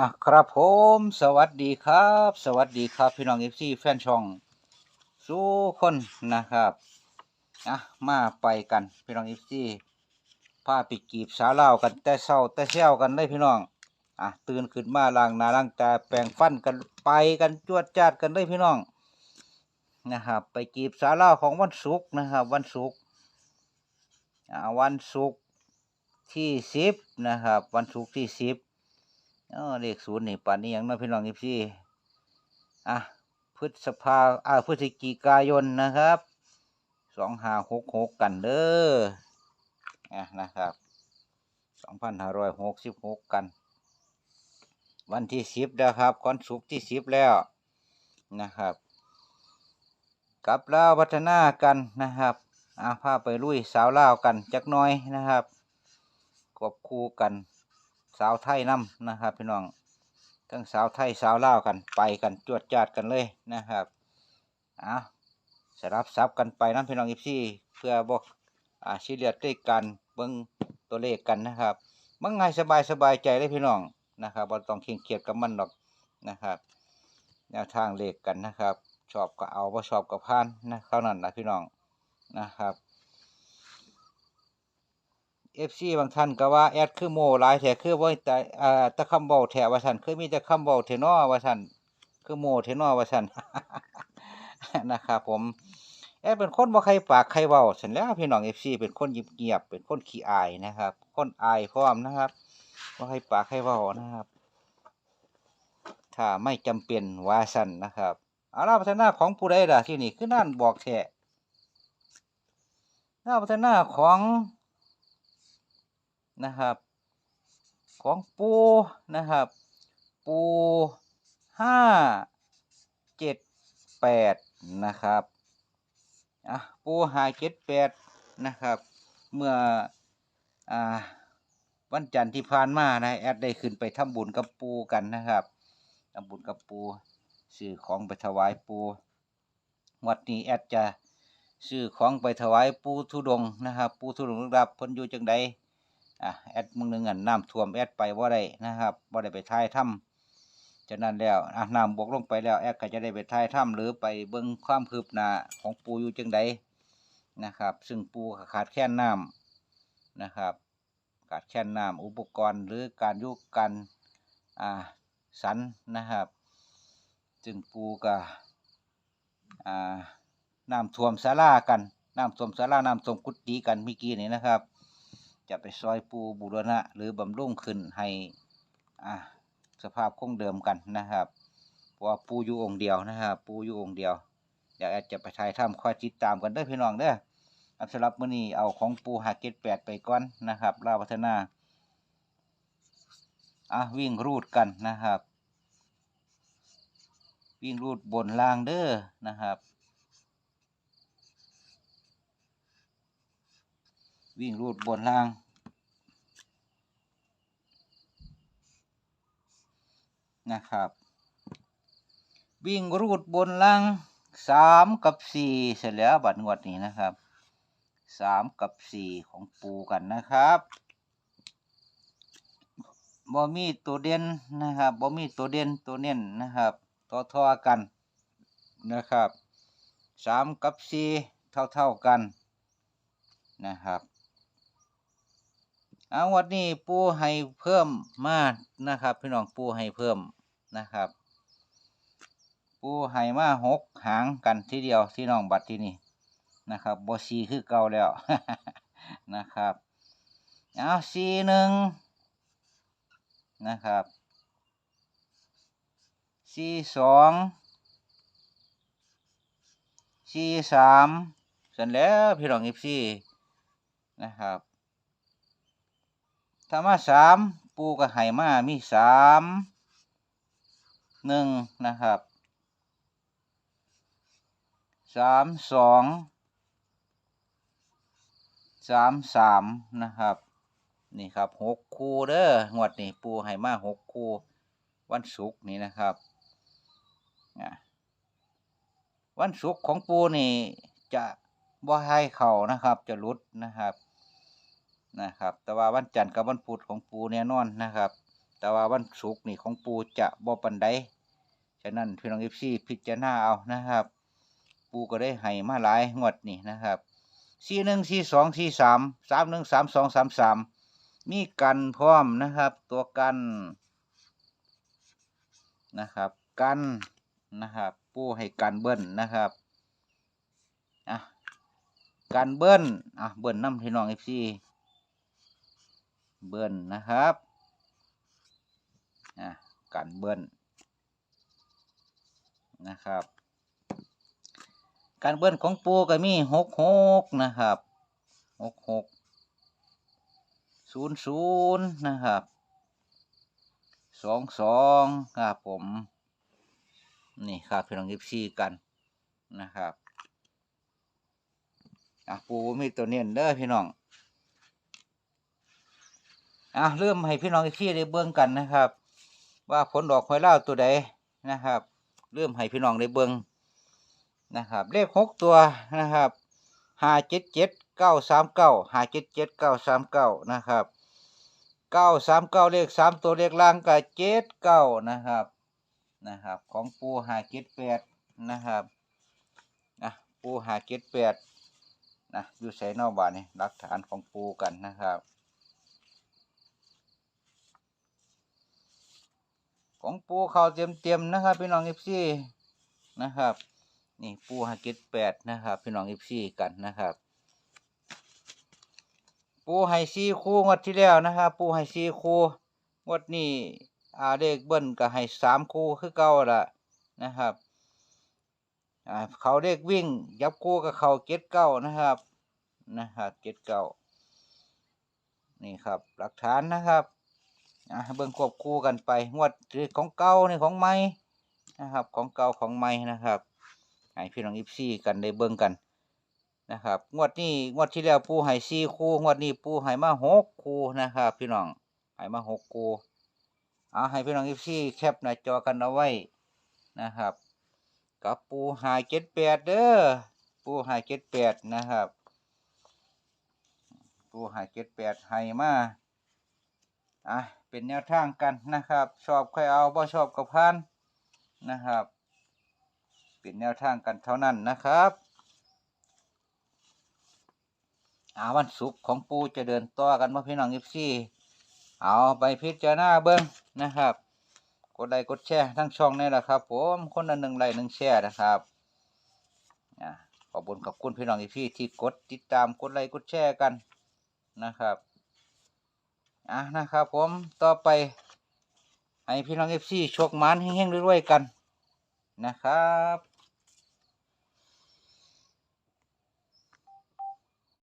อะครับผมสวัสดีครับ สวัสดีครับพี่น้องเอฟซีแฟนช่องสู้คนนะครับอะมาไปกันพี่น้องเอฟซีพาไปกีบสาเล่าวกันแต่เช้าแต่เช้ากันได้พี่น้องอะตื่นขึ้นมาล้างหน้าล้างตาแปรงฟันกันไปกันจวดจาดกันได้พี่น้องนะครับไปกีบสาเล่าของวันศุกร์นะครับ วันศุกร์อ่าวันศุกร์ที่สิบนะครับ วันศุกร์ที่สิบ อ๋อเลขศูนย์นี่ป่านนี้ยังน้อยพี่น้องอีพี่อะพฤษภาอ่าพฤศจิกายนนะครับสองห้าหกหกกันเด้ออะนะครับสองพันห้าร้อยหกสิบหกกัน วันที่สิบนะครับคอนสุกที่สิบแล้วนะครับกลับลาวพัฒนากันนะครับอ่าพาไปลุยสาวลาวกันจักน้อยนะครับกบคู่กัน สาวไทยนำนะครับ พี่น้องทั้งสาวไทยสาวลาวกันไปกันจวดจาดกันเลยนะครับอะสรับซับกันไปน้ำพี่น้องอีพี่เพื่อบอกอาชิเลียดด้วยกันเบิ้งตัวเลขกันนะครับมันง่ายสบายสบายใจเลยพี่น้องนะครับบ่ต้องเคร่งเคียดกับมันหรอกนะครับแนวทางเลขกันนะครับ ชอบก็เอาบ่ชอบก็ผ่านนะเท่านั้นนะพี่น้องนะครับ เอฟซีบางท่านก็ว่าแอดคือโมหลายแถคือว่าแต่อ่าตะคำเบาแถว่าสันคือมีแต่คำเบาเทนอว่าสันคือโมเทนอว่าสันนะครับผมแอดเป็นคนบ่ใครปากใครเบาสันแล้วพี่น้องเอฟซีเป็นคนเงียบเป็นคนขี้อายนะครับ คนอายพร้อมนะครับบ่ใครปากใครเบานะครับ ถ้าไม่จำเป็นว่าสันนะครับเอาล่ะพัฒนาของผู้ใดล่ะที่นี่คือนั่นบอกแท้หน้าพัฒนาของ นะครับ ของปูนะครับ ปูห้าเจ็ดแปดนะครับอะปูห้าเจ็ดแปดนะครับ เมื่ออ่าวันจันทร์ที่ผ่านมานะแอดได้ขึ้นไปทำบุญกับปูกันนะครับทำบุญกับปูซื้อของไปถวายปูวัดนี้แอดจะซื้อของไปถวายปูทุดงนะครับ ปูทุดงค์ลึกลับพ้นอยู่จังใด อะแอดมึงหนึ่งอันน้ำท่วมแอดไปว่าได้นะครับว่าได้ไปท้ายถ้ำฉะนั้นแล้วอะน้ำบกลงไปแล้วแอดก็จะได้ไปท้ายถ้ำหรือไปเบิ้งความคืบหน้าของปูอยู่จังใดนะครับ ซึ่งปูขาดแคลนน้ำนะครับ ขาดแคลนน้ำอุปกรณ์หรือการยุกการอ่าสันนะครับจึงปูก็อ่าน้ำท่วมศาลากันน้ำท่วมศาลาน้ำท่วมกุฏิกันเมื่อกี้นี้นะครับ จะไปซอยปูบูรณะ หรือบำรุงขึ้นให้อ่าสภาพคงเดิมกันนะครับ เพราะว่าปูอยู่องค์เดียวนะครับ ปูอยู่องค์เดียวเดี๋ยวแอดจะไปถ่ายทำคอยติดตามกันเด้อพี่น้องเด้อสำหรับมื้อนี้เอาของปูหาเกตแปดไปก่อนนะครับลาวพัฒนาอะวิ่งรูดกันนะครับ วิ่งรูดบนล่างเด้อนะครับ วิ่งรูดบนล่าง นะครับ วิ่งรูดบนล่างสามกับสี่เสร็จแล้วบัดงวดนี้นะครับสามกับสี่ของปูกันนะครับบ่มีตัวเด่นนะครับบ่มีตัวเด่นตัวเน้นนะครับต่อทอๆกันนะครับสามกับสี่เท่าเท่าๆกันนะครับ เอาวันนี้ปูให้เพิ่มมานะครับ พี่น้องปูให้เพิ่มนะครับ ปูให้มาหกหางกันทีเดียวที่น้องบัตรที่นี่นะครับบซีคือเก่าแล้วนะครับเอาซีหนึ่งนะครับซีสองซีสามเสร็จแล้วพี่น้องอีฟซีนะครับ ถ้ามาสามปูก็ให้มามีสามหนึ่งนะครับสามสองสามสามนะครับ นี่ครับหกคู่เด้องวดนี้ปูให้มาหกคู่วันศุกร์นี่นะครับวันศุกร์ของปูนี่จะบ่ให้เข่านะครับ จะลุดนะครับ นะครับ แต่ว่าวันจันทร์กับวันพุธของปูแน่นอนนะครับ แต่ว่าวันศุกร์นี่ของปูจะบ่ปันใดฉะนั้นพี่น้องเอฟซีพิจารณาเอานะครับ ปูก็ได้ให้มาหลายงวดนี่นะครับสี่หนึ่งสี่สองสี่สามสามหนึ่งสามสองสามสามมีกันพร้อมนะครับ ตัวกันนะครับ กันนะครับ ปูให้กันเบิ้ลนะครับอะกันเบิ้ลอะเบิ้ลน้ำพี่น้องเอฟซี เบิ้ลนะครับอะกันเบิ้ลนะครับ การเบิ้ลของปูก็มีหกหกนะครับหกหกศูนย์ศูนย์นะครับสองสองครับผม นี่ครับพี่น้องยิบซีกันนะครับอะปูมีตัวเน้นเด้อพี่น้อง อะเริ่มให้พี่น้องยิบซีได้เบิ่งกันนะครับ ว่าผลดอกหอยเล่าตัวใดนะครับ เริ่มให้พี่น้องได้เบิ่งนะครับ เลขหกตัวนะครับห้าเจ็ดเจ็ดเก้าสามเก้าห้าเจ็ดเจ็ดเก้าสามเก้านะครับเก้าสามเก้าเลขสามตัวเลขล่างกับเจ็ดเก้านะครับนะครับ ของปูห้าเจ็ดแปดนะครับนะปูห้าเจ็ดแปดนะอยู่ใส่นอกบ้านนี่หลักฐานของปูกันนะครับ ของปูเขาเต็มเต็มๆนะครับ พี่น้องเอฟซีนะครับ นี่ปูหาเก็ดแปดนะครับ พี่น้องอีพีกันนะครับ ปูไฮซีคู่งวดที่แล้วนะครับปูไฮซีคู่งวดนี้อาเลขเบิ้ลก็ให้สามคู่คือเก่าละนะครับเขาเลขวิ่ง ยับคู่กับเขาเก็ดเก้านะครับนะครับเก็ดเก้านี่ครับ หลักฐานนะครับ อ่าเบิ้งควบคู่กันไปงวดของเก่านี่ของใหม่นะครับ ของเก่าของใหม่นะครับให้พี่น้องอีฟซี่กันได้เบิ่งกันนะครับ งวดนี้งวดที่แล้วปูให้สี่คู่งวดนี้ปูให้มาหกคู่นะครับ พี่น้องให้มาหกคู่เอาให้พี่น้องอีฟซี่แคปหน้าจอกันเอาไว้นะครับ กับปูหายเจ็ดแปดเด้อปูหายเจ็ดแปดนะครับ ปูหายเจ็ดแปดให้มาอะ เป็นแนวทางกันนะครับ ชอบใครเอาบ่ชอบกับพันนะครับ เป็นแนวทางกันเท่านั้นนะครับอาวันศุกร์ของปูจะเดินต่อกันมาพี่น้องยิปซี่เอาไปพิจารณาเบิ้งนะครับ กดไลค์กดแชร์ทั้งช่องนี่แหละครับผมคนละหนึ่งไลค์หนึ่งแชร์นะครับขอบคุณขอบคุณพี่น้องยิปซี่ที่กดติดตามกดไลค์กดแชร์กันนะครับ อะนะครับผมต่อไป ให้พี่น้องเอฟซีชกมันเฮงๆรวยๆกันนะครับ